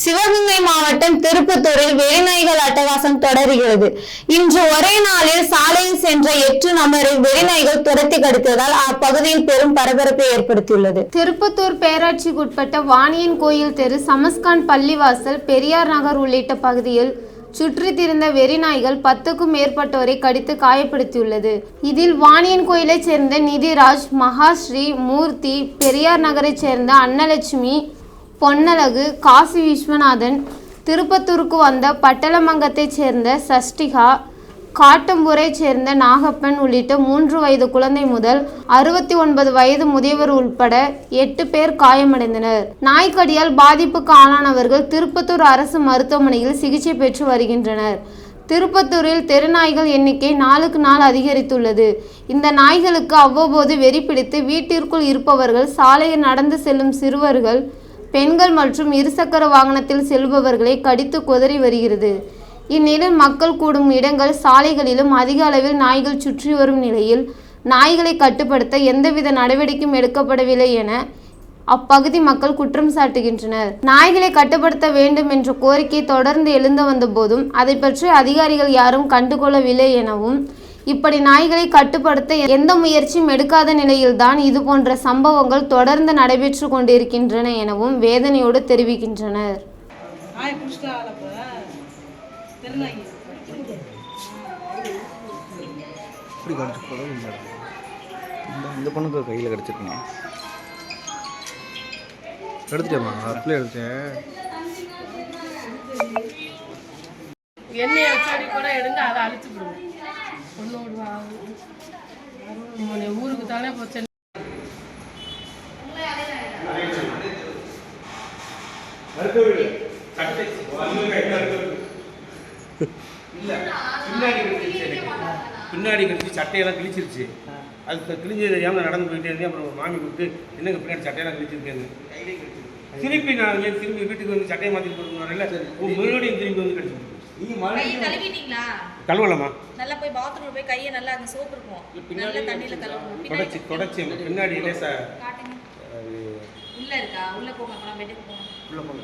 சிவகங்கை மாவட்டம் திருப்பத்தூரில் வெறிநாய்கள் அட்டகாசம் தொடர்கிறது. இன்று ஒரே நாளில் சாலையில் சென்ற எட்டு நபரை வெறிநாய்கள் துரத்தி கடித்ததால் அப்பகுதியில் பெரும் பரபரப்பை ஏற்படுத்தியுள்ளது. திருப்பத்தூர் பேராட்சிக்குட்பட்ட வாணியன் கோயில் தெரு சமஸ்கான் பள்ளிவாசல் பெரியார் நகர் உள்ளிட்ட பகுதியில் சுற்றித் திரிந்த வெறிநாய்கள் பத்துக்கும் மேற்பட்டோரை கடித்து காயப்படுத்தியுள்ளது. இதில் வாணியன் கோயிலைச் சேர்ந்த நிதிராஜ் மகாஸ்ரீ மூர்த்தி பெரியார் நகரைச் சேர்ந்த அன்னலட்சுமி பொன்னழகு காசி விஸ்வநாதன் திருப்பத்தூருக்கு வந்த பட்டளமங்கத்தைச் சேர்ந்த சஷ்டிகா காட்டம்பூரைச் சேர்ந்த நாகப்பன் உள்ளிட்ட மூன்று வயது குழந்தை முதல் அறுபத்தி ஒன்பது வயது முதியவர் உட்பட எட்டு பேர் காயமடைந்தனர். நாய்க்கடியால் பாதிப்புக்கு ஆளானவர்கள் திருப்பத்தூர் அரசு மருத்துவமனையில் சிகிச்சை பெற்று வருகின்றனர். திருப்பத்தூரில் தெருநாய்கள் எண்ணிக்கை நாளுக்கு நாள் அதிகரித்துள்ளது. இந்த நாய்களுக்கு அவ்வப்போது வெறி பிடித்து வீட்டிற்குள் இருப்பவர்கள் சாலையில் நடந்து செல்லும் சிறுவர்கள் பெண்கள் மற்றும் இருசக்கர வாகனத்தில் செல்பவர்களை கடித்து குதறி வருகிறது. இந்நிலையில் மக்கள் கூடும் இடங்கள் சாலைகளிலும் அதிக அளவில் நாய்கள் சுற்றி வரும் நிலையில் நாய்களை கட்டுப்படுத்த எந்தவித நடவடிக்கையும் எடுக்கப்படவில்லை என அப்பகுதி மக்கள் குற்றம் சாட்டுகின்றனர். நாய்களை கட்டுப்படுத்த வேண்டும் என்ற கோரிக்கை தொடர்ந்து எழுந்து வந்த போதும் அதை பற்றி அதிகாரிகள் யாரும் கண்டுகொள்ளவில்லை எனவும் இப்படி நாய்களை கட்டுப்படுத்த எந்த முயற்சியும் எடுக்காத நிலையில்தான் இது போன்ற சம்பவங்கள் தொடர்ந்து நடைபெற்று கொண்டிருக்கின்றன எனவும் வேதனையோடு தெரிவிக்கின்றனர். இப்படி இந்த பொண்ணுக்கு கையில் கிடச்சிருக்கீங்க எடுத்துட்டேம்மா அப்படியே எடுத்தேன் எண்ணெய் கூட எடுங்க அதை அழிச்சு தானே போச்சு. பின்னாடி கிழிச்சிருச்சு எனக்கு. பின்னாடி கிழிச்சு சட்டையெல்லாம் கிழிச்சிருச்சு. அது கிழிஞ்சு தெரியாமல் நடந்து போயிட்டே இருந்தேன். அப்புறம் ஒரு மாமி கூப்பிட்டு என்னங்க பின்னாடி சட்டையெல்லாம் கிழிச்சிருக்கேன்னு. திருப்பி நான் திரும்பி வீட்டுக்கு வந்து சட்டையை மாற்றி போட்டு வரல மறுபடியும் திரும்பி வந்து கிடச்சி கை கழுவிட்டீங்களா கழுவலாமா? நல்லா போய் பாத்ரூம்ல போய் கையை நல்லா அங்க இருக்கும். நல்ல தண்ணியில கழுவணும். தொடச்சி பின்னாடி தொடச்சி பின்னாடி லேசா காட்டுங்க. அது உள்ள இருக்கா? உள்ள போங்க அப்புறம் பெட்டுக்கு போங்க உள்ள போங்க.